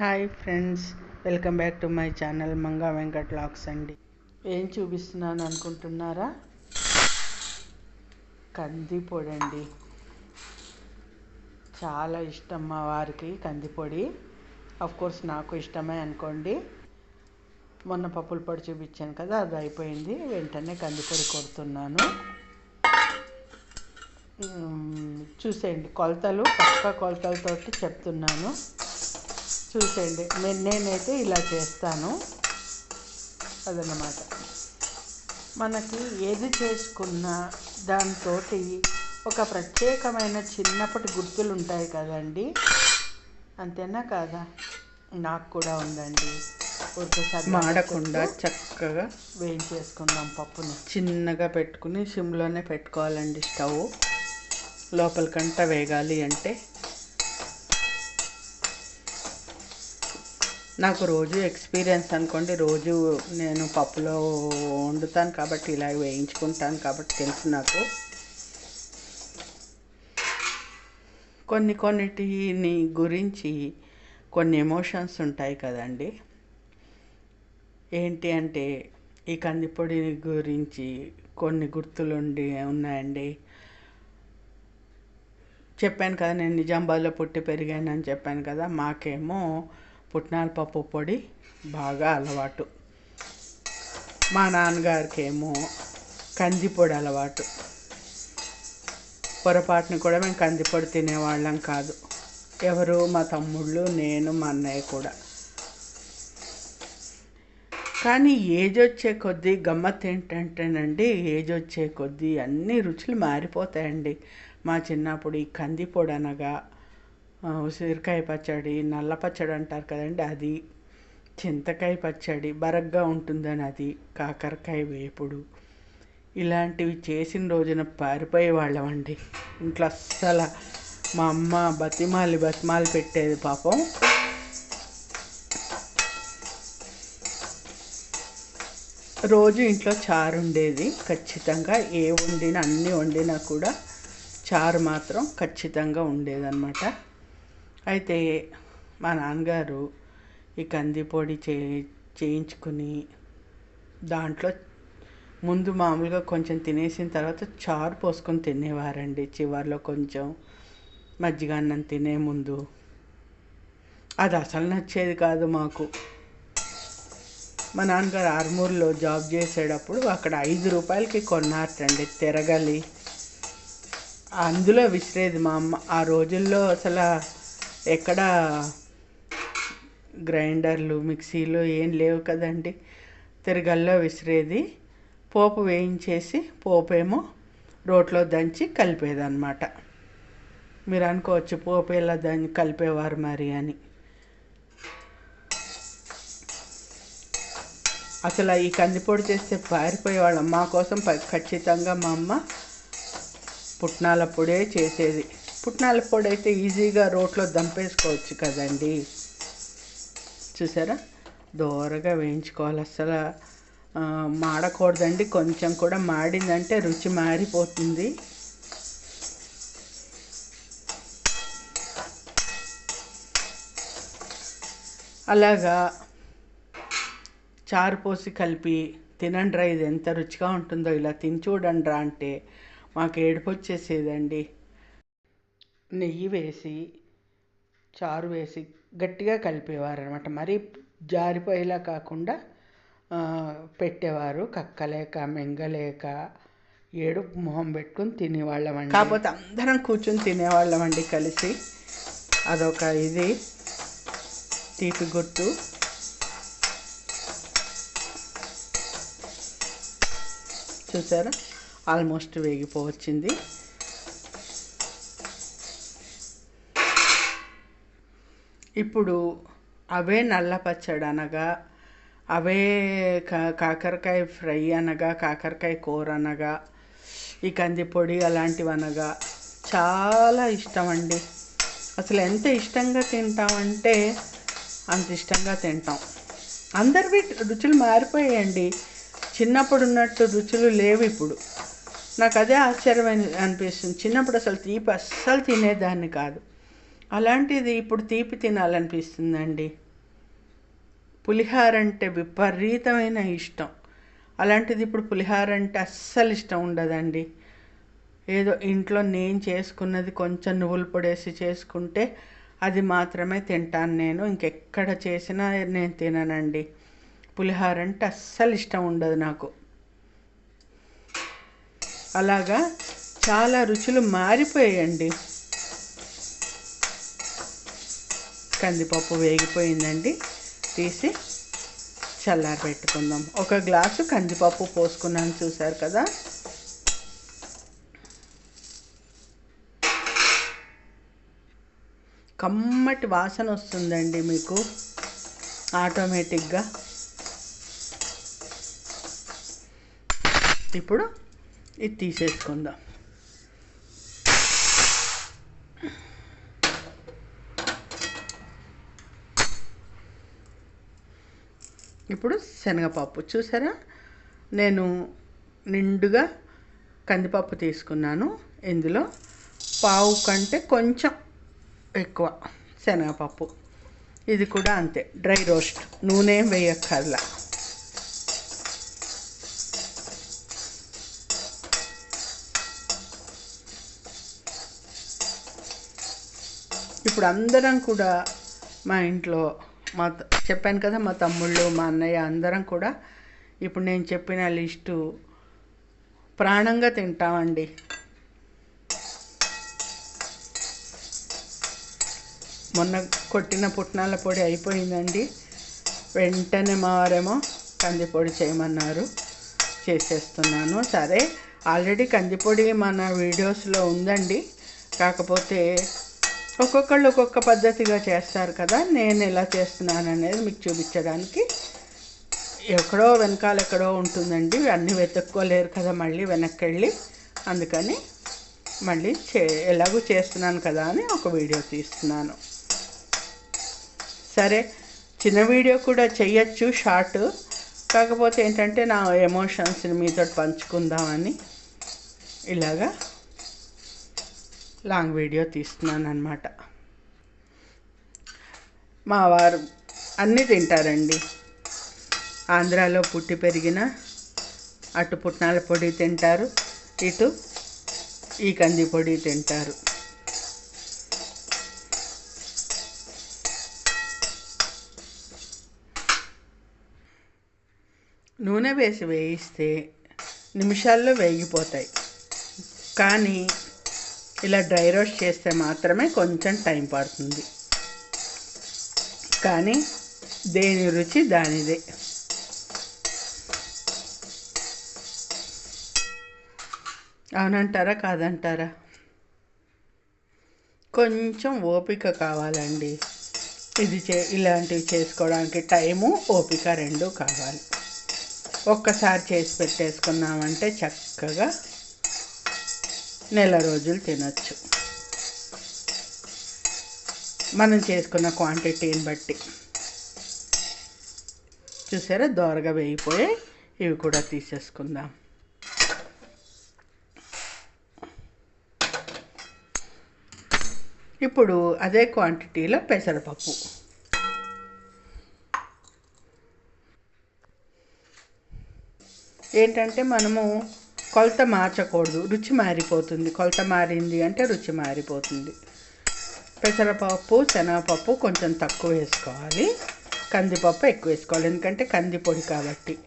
Hi friends welcome back to my channel Manga Venkat lakhs అండి. ఏం చూపిస్తున్నాను అనుకుంటున్నారా? కందిపొడి అండి చాలా ఇష్టం మా వారికి కందిపొడి. కోర్స్ నాకు ఇష్టమే అనుకోండి. మొన్న పప్పుల పొడి చూపించాను కదా అది అయిపోయింది. వెంటనే కందిపొడి కొడుతున్నాను. చూసేయండి. కొలతలు పక్క కొలతలతోటి చెప్తున్నాను. చూసేయండి. నేను నేనైతే ఇలా చేస్తాను. అదన్నమాట. మనకి ఏది చేసుకున్నా దాంతో ఒక ప్రత్యేకమైన చిన్నప్పటి గుర్తులు ఉంటాయి కదండి. అంతేనా కాదా? నాకు కూడా ఉందండి. మాడకుండా చక్కగా వేయించేసుకుందాం పప్పుని. చిన్నగా పెట్టుకుని సిమ్లోనే పెట్టుకోవాలండి స్టవ్. లోపలికంట వేగాలి అంటే నాకు రోజు ఎక్స్పీరియన్స్ అనుకోండి రోజు నేను పప్పులో వండుతాను కాబట్టి ఇలా వేయించుకుంటాను కాబట్టి తెలుసు నాకు. కొన్ని కొన్నిటిని గురించి కొన్ని ఎమోషన్స్ ఉంటాయి కదండి. ఏంటి అంటే ఈ కందిపొడి గురించి కొన్ని గుర్తులుండి ఉన్నాయండి. చెప్పాను కదా నేను నిజామాబాద్లో పుట్టి పెరిగానని చెప్పాను కదా మాకేమో పుట్నాల పప్పు పొడి బాగా అలవాటు. మా నాన్నగారికి ఏమో కందిపొడి అలవాటు. పొరపాటున కూడా మేము కందిపొడి తినేవాళ్ళం కాదు. ఎవరు? మా తమ్ముళ్ళు నేను మా అన్నయ్య కూడా. కానీ ఏజ్ వచ్చే కొద్దీ గమ్మత్ ఏంటంటేనండి ఏజ్ వచ్చే కొద్దీ అన్ని రుచులు మారిపోతాయండి. మా చిన్నప్పుడు ఈ కందిపొడి అనగా ఉసిరికాయ పచ్చడి నల్ల పచ్చడి అంటారు కదండి అది. చింతకాయ పచ్చడి బరగ్గా ఉంటుందని అది కాకరకాయ వేపుడు. ఇలాంటివి చేసిన రోజున పారిపోయే వాళ్ళమండి. ఇంట్లో అస్సలు మా అమ్మ బతిమాలి బతిమాలి పెట్టేది పాపం. రోజు ఇంట్లో చారు ఉండేది ఖచ్చితంగా ఏ వండినా అన్నీ వండినా కూడా చారు మాత్రం ఖచ్చితంగా ఉండేదన్నమాట. అయితే మా నాన్నగారు ఈ కందిపొడి చే చేయించుకుని దాంట్లో ముందు మామూలుగా కొంచెం తినేసిన తర్వాత చారు పోసుకొని తినేవారండి. చివర్లో కొంచెం మజ్జిగ అన్నం తినే ముందు. అది అసలు నచ్చేది కాదు మాకు. మా నాన్నగారు ఆర్మూర్లో జాబ్ చేసేటప్పుడు అక్కడ ఐదు రూపాయలకి కొన్నారటండి తిరగలి. అందులో విసిరేది మా అమ్మ. ఆ రోజుల్లో అసలు ఎక్కడ గ్రైండర్లు మిక్సీలు ఏం లేవు కదండి. తిరగల్లో విసిరేది పోపు వేయించేసి పోపు ఏమో రోట్లో దంచి కలిపేదన్నమాట. మీరు అనుకోవచ్చు పోపు ఇలా దాన్ని కలిపేవారు మరి అని. అసలు ఈ కందిపొడి చేస్తే పారిపోయేవాళ్ళం మా కోసం ప- ఖచ్చితంగా మా అమ్మ పుట్నాల పొడే చేసేది. పుట్నాల పొడి అయితే ఈజీగా రోట్లో దంపేసుకోవచ్చు కదండి. చూసారా? దోరగా వేయించుకోవాలి అసలు మాడకూడదండి. కొంచెం కూడా మాడిందంటే రుచి మారిపోతుంది. అలాగా చారు పోసి కలిపి తినండిరా ఇది ఎంత రుచిగా ఉంటుందో ఇలా తిని చూడండిరా అంటే మాకు ఏడుపు వచ్చేసేదండి. నెయ్యి వేసి చారు వేసి గట్టిగా కలిపేవారు అనమాట మరీ జారిపోయేలా కాకుండా పెట్టేవారు. కక్కలేక మెంగలేక ఏడుపు మొహం పెట్టుకుని తినేవాళ్ళమండి. కాకపోతే అందరం కూర్చొని తినేవాళ్ళమండి కలిసి. అదొక ఇది. తీపి గుర్తు చూసారా? ఆల్మోస్ట్ వేగిపోవచ్చింది. ఇప్పుడు అవే నల్ల పచ్చడి అనగా అవే కా- కాకరకాయ ఫ్రై అనగా కాకరకాయ కూర అనగా ఈ కందిపొడి అలాంటివి అనగా చాలా ఇష్టం అండి అసలు ఎంత ఇష్టంగా తింటామంటే అంత ఇష్టంగా తింటాం. అందరివి రుచులు మారిపోయాయండి. చిన్నప్పుడు ఉన్నట్టు రుచులు లేవు ఇప్పుడు. నాకు అదే ఆశ్చర్యమైన అనిపిస్తుంది. చిన్నప్పుడు అసలు తీపి అస్సలు తినేదాన్ని కాదు. అలాంటిది ఇప్పుడు తీపి తినాలనిపిస్తుందండి. పులిహార అంటే విపరీతమైన ఇష్టం. అలాంటిది ఇప్పుడు పులిహార అంటే అస్సలు ఇష్టం ఉండదండి. ఏదో ఇంట్లో నేను చేసుకున్నది కొంచెం నువ్వులు పొడేసి చేసుకుంటే అది మాత్రమే తింటాను నేను. ఇంకెక్కడ చేసినా నేను తిననండి. పులిహార అంటే అస్సలు ఇష్టం ఉండదు నాకు. అలాగా చాలా రుచులు మారిపోయాయండి. కందిపప్పు వేగిపోయిందండి. తీసి చల్లారి పెట్టుకుందాం. ఒక గ్లాసు కందిపప్పు పోసుకున్నాను చూసారు కదా. కమ్మటి వాసన వస్తుందండి మీకు. ఆటోమేటిక్గా. ఇప్పుడు ఇది తీసేసుకుందాం. ఇప్పుడు శనగపప్పు. చూసారా? నేను నిండుగా కందిపప్పు తీసుకున్నాను. ఇందులో పావు కంటే కొంచెం ఎక్కువ శనగపప్పు. ఇది కూడా అంతే. Dry roast. నూనె ఏం వేయక్కర్లా. ఇప్పుడు అందరం కూడా మా ఇంట్లో మా త- చెప్పాను కదా మా తమ్ముళ్ళు మా అన్నయ్య అందరం కూడా ఇప్పుడు నేను చెప్పిన లిస్టు ప్రాణంగా తింటామండి. మొన్న కొట్టిన పుట్నాల పొడి అయిపోయిందండి. వెంటనే మా వారేమో కందిపొడి చేయమన్నారు. చేసేస్తున్నాను. సరే ఆల్రెడీ కందిపొడి మన వీడియోస్లో ఉందండి. కాకపోతే ఒక్కొక్కళ్ళు ఒక్కొక్క పద్ధతిగా చేస్తారు కదా నేను ఎలా చేస్తున్నాను అనేది మీకు చూపించడానికి. ఎక్కడో వెనకాల ఎక్కడో ఉంటుందండి అన్నీ వెతుక్కోలేరు కదా మళ్ళీ వెనక్కి వెళ్ళి అందుకని మళ్ళీ చే ఎలాగూ చేస్తున్నాను కదా అని ఒక వీడియో తీస్తున్నాను. సరే చిన్న వీడియో కూడా చెయ్యొచ్చు షార్ట్. కాకపోతే ఏంటంటే నా ఎమోషన్స్ని మీతో పంచుకుందామని. ఇలాగా లాంగ్ వీడియో తీస్తున్నాను అనమాట మా వారు అన్నీ తింటారండి. ఆంధ్రాలో పుట్టి పెరిగిన అటు పుట్నాల పొడి తింటారు ఇటు ఈ కంది పొడి తింటారు. నూనె వేసి వేయిస్తే నిమిషాల్లో వేగిపోతాయి. కానీ ఇలా డ్రై రోస్ట్ చేస్తే మాత్రమే కొంచెం టైం పడుతుంది. కానీ దేని రుచి దానిదే. అవునంటారా కాదంటారా? కొంచెం ఓపిక కావాలండి. ఇది చే ఇలాంటివి చేసుకోవడానికి టైము ఓపిక రెండు కావాలి. ఒక్కసారి చేసి పెట్టేసుకున్నామంటే చక్కగా నెల రోజులు తినచ్చు. మనం చేసుకున్న క్వాంటిటీని బట్టి. చూసారా? దోరగా వేయిపోయి ఇవి కూడా తీసేసుకుందాం. ఇప్పుడు అదే క్వాంటిటీలో పెసరపప్పు. ఏంటంటే మనము కొలత మార్చకూడదు. రుచి మారిపోతుంది. కొలత మారింది అంటే రుచి మారిపోతుంది. పెసరపప్పు శనగపప్పు కొంచెం తక్కువ వేసుకోవాలి. కందిపప్పు ఎక్కువ వేసుకోవాలి. ఎందుకంటే కంది పొడి కాబట్టి.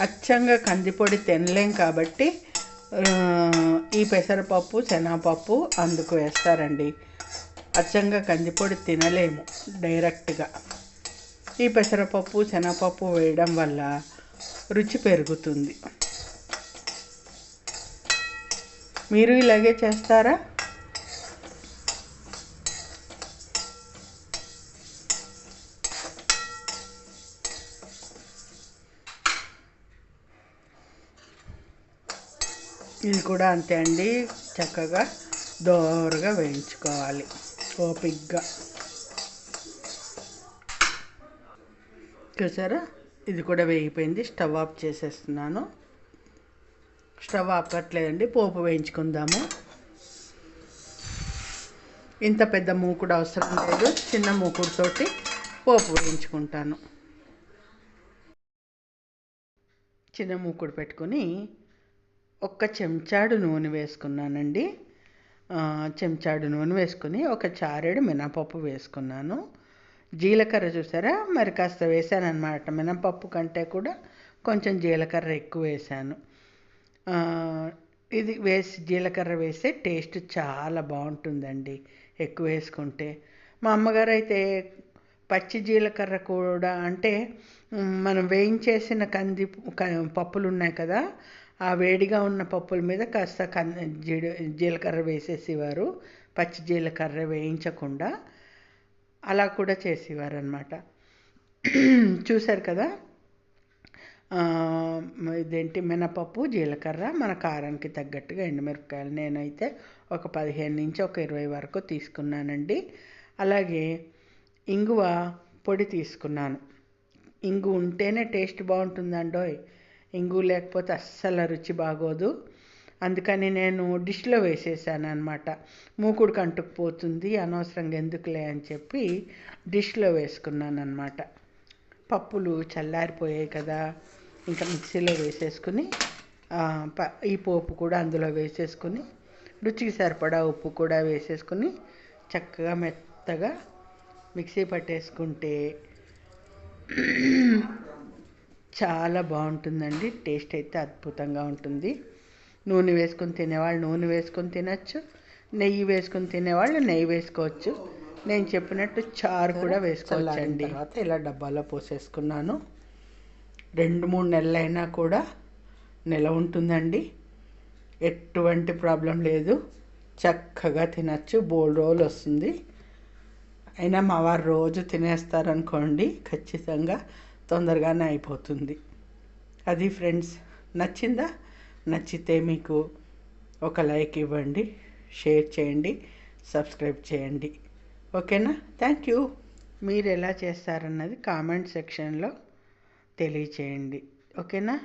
అచ్చంగా కందిపొడి తినలేం కాబట్టి ఈ పెసరపప్పు శనగపప్పు అందుకు వేస్తారండి. అచ్చంగా కందిపొడి తినలేము. డైరెక్ట్గా. ఈ పెసరపప్పు శనగపప్పు వేయడం వల్ల రుచి పెరుగుతుంది. మీరు ఇలాగే చేస్తారా? ఇది కూడా అంతే అండి. చక్కగా దోరగా వేయించుకోవాలి. ఓపిగ్గా. చూసారా? ఇది కూడా వేగిపోయింది. స్టవ్ ఆఫ్ చేసేస్తున్నాను. స్టవ్ ఆపట్లేదండి పోపు వేయించుకుందాము. ఇంత పెద్ద మూకుడు అవసరం లేదు. చిన్న మూకుడుతోటి పోపు వేయించుకుంటాను. చిన్న మూకుడు పెట్టుకొని ఒక్క చెంచాడు నూనె వేసుకున్నానండి. చెంచాడు నూనె వేసుకుని ఒక చారేడు మినపప్పు వేసుకున్నాను. జీలకర్ర చూసారా? మరి కాస్త వేసాను అనమాట మినపప్పు కంటే కూడా కొంచెం జీలకర్ర ఎక్కువ వేసాను ఇది వేసి జీలకర్ర వేస్తే టేస్ట్ చాలా బాగుంటుందండి ఎక్కువ వేసుకుంటే. మా అమ్మగారు అయితే పచ్చి జీలకర్ర కూడా అంటే మనం వేయించేసిన కంది పప్పులు ఉన్నాయి కదా ఆ వేడిగా ఉన్న పప్పుల మీద కాస్త కంది జీడ జీలకర్ర వేసేసేవారు. పచ్చి జీలకర్ర వేయించకుండా. అలా కూడా చేసేవారు అనమాట చూశారు కదా? ఇదేంటి? మినపప్పు జీలకర్ర మన కారానికి తగ్గట్టుగా ఎండుమిరపకాయలు. నేనైతే ఒక పదిహేను నుంచి ఒక ఇరవై వరకు తీసుకున్నానండి. అలాగే ఇంగువ పొడి తీసుకున్నాను. ఇంగు ఉంటేనే టేస్ట్ బాగుంటుందండోయ్. ఇంగు లేకపోతే అస్సలు రుచి బాగోదు. అందుకని నేను డిష్లో వేసేసాను అనమాట మూకుడికి అంటుకుపోతుంది అనవసరంగా ఎందుకులే అని చెప్పి డిష్లో వేసుకున్నాను అనమాట పప్పులు చల్లారిపోయాయి కదా ఇంకా మిక్సీలో వేసేసుకుని ప- ఈ పోపు కూడా అందులో వేసేసుకుని రుచికి సరిపడా ఉప్పు కూడా వేసేసుకుని చక్కగా మెత్తగా మిక్సీ పట్టేసుకుంటే చాలా బాగుంటుందండి. టేస్ట్ అయితే అద్భుతంగా ఉంటుంది. నూనె వేసుకొని తినేవాళ్ళు నూనె వేసుకొని తినచ్చు నెయ్యి వేసుకొని తినేవాళ్ళు నెయ్యి వేసుకోవచ్చు. నేను చెప్పినట్టు చారు కూడా వేసుకోవచ్చండి. తర్వాత ఇలా డబ్బాలో పోసేసుకున్నాను. రెండు మూడు నెలలైనా కూడా నెల ఉంటుందండి. ఎటువంటి ప్రాబ్లం లేదు. చక్కగా తినచ్చు. బోల్ రోజులు వస్తుంది. అయినా మా వారు రోజు తినేస్తారనుకోండి ఖచ్చితంగా తొందరగానే అయిపోతుంది. అది ఫ్రెండ్స్ నచ్చిందా? నచ్చితే మీకు ఒక లైక్ ఇవ్వండి షేర్ చేయండి సబ్స్క్రైబ్ చేయండి. ఓకేనా? థ్యాంక్ యూ మీరు ఎలా చేస్తారన్నది కామెంట్ సెక్షన్లో తెలియచేయండి. ఓకేనా?